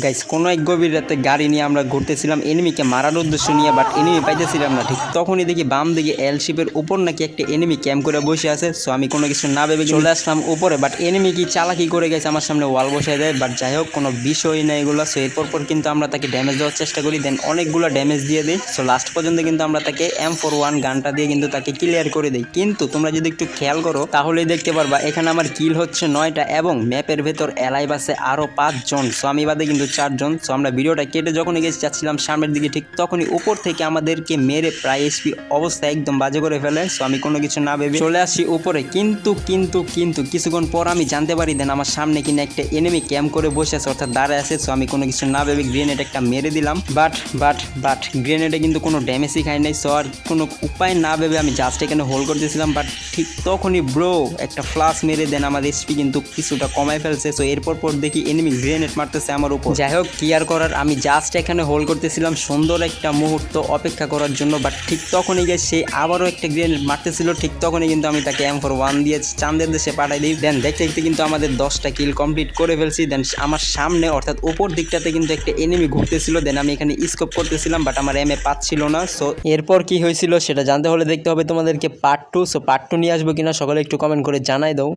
Guys কোনো এক গভীর রাতে গাড়ি নিয়ে আমরা ঘুরতেছিলাম এনিমিকে মারার উদ্দেশ্য নিয়ে বাট এনিমি পাইতেছিলাম না। ঠিক তখনই দেখি বাম দিকে এল শিপের উপর নাকি একটা এনিমি ক্যাম্প করে বসে আছে সো আমি কোনো কিছু না ভেবে চলে আসলাম উপরে বাট এনিমি কি চালাকি করে গেছে আমার সামনে ওয়াল বসে দেয় বাট যাই হোক, কোনো বিষয় না এগুলো সো এরপর পর কিন্তু আমরা তাকে ড্যামেজ দেওয়ার চেষ্টা করি দেন অনেকগুলো ড্যামেজ দিয়ে দিই সো লাস্ট পর্যন্ত কিন্তু আমরা তাকে এম ফোর ওয়ান গানটা দিয়ে কিন্তু তাকে ক্লিয়ার করে দিই। কিন্তু তোমরা যদি একটু খেয়াল করো, তাহলেই দেখতে পারবা, এখানে আমার কিল হচ্ছে নয়টা, এবং ম্যাপের ভেতর এলাইভ আছে আরও পাঁচজন সো আমি বাদে কিন্তু চারজন। সো আমরা ভিডিওটা কেটে যখনই গেছি, যাচ্ছিলাম সামনের দিকে, ঠিক তখনই উপর থেকে আমাদেরকে মেরে প্রায় এসপি অবস্থা একদম বাজে করে ফেলে। সো আমি কোনো কিছু না ভেবে চলে আসি উপরে। কিন্তু কিন্তু কিন্তু কিছুক্ষণ পর আমি জানতে পারি, দেন আমার সামনে কিনা একটা এনিমি ক্যাম্প করে বসে আছে, অর্থাৎ দাঁড়ায় আছে। সো আমি কোনো কিছু না ভেবে গ্রেনেড একটা মেরে দিলাম। বাট বাট বাট গ্রেনেডে কিন্তু কোনো ড্যামেজই খাই নাই। সো আর কোনো উপায় না ভেবে আমি জাস্ট এখানে হোল্ড করতেছিলাম। বাট ঠিক তখনই ব্রো একটা ফ্লাশ মেরে দেন। আমার এসপি কিন্তু কিছুটা কমায় ফেলছে। সো এরপর পর দেখি এনিমি গ্রেনেড মারতেছে আমার উপর। যাই হোক ক্লিয়ার করার আমি জাস্ট এখানে হোল্ড করতেছিলাম। সুন্দর একটা মুহূর্ত অপেক্ষা করার জন্য বাট ঠিক তখনই গিয়ে সে আবারও একটা গ্রেনেড মারতেছিল। ঠিক তখনই কিন্তু আমি তাকে এম ফোর ওয়ান দিয়ে চাঁদের দেশে পাঠাই দিই। দেন দেখতে দেখতে কিন্তু আমাদের দশটা কিল কমপ্লিট করে ফেলছি। দেন আমার সামনে, অর্থাৎ উপর দিকটাতে কিন্তু একটা এনিমি ঘুরতেছিল। দেন আমি এখানে স্কোপ করতেছিলাম বাট আমার এম এ পাচ্ছিল না। সো এরপর কি হয়েছিল সেটা জানতে হলে দেখতে হবে তোমাদেরকে part two so part two নিয়ে আসব কিনা, সকলে একটু কমেন্ট করে জানাই দাও।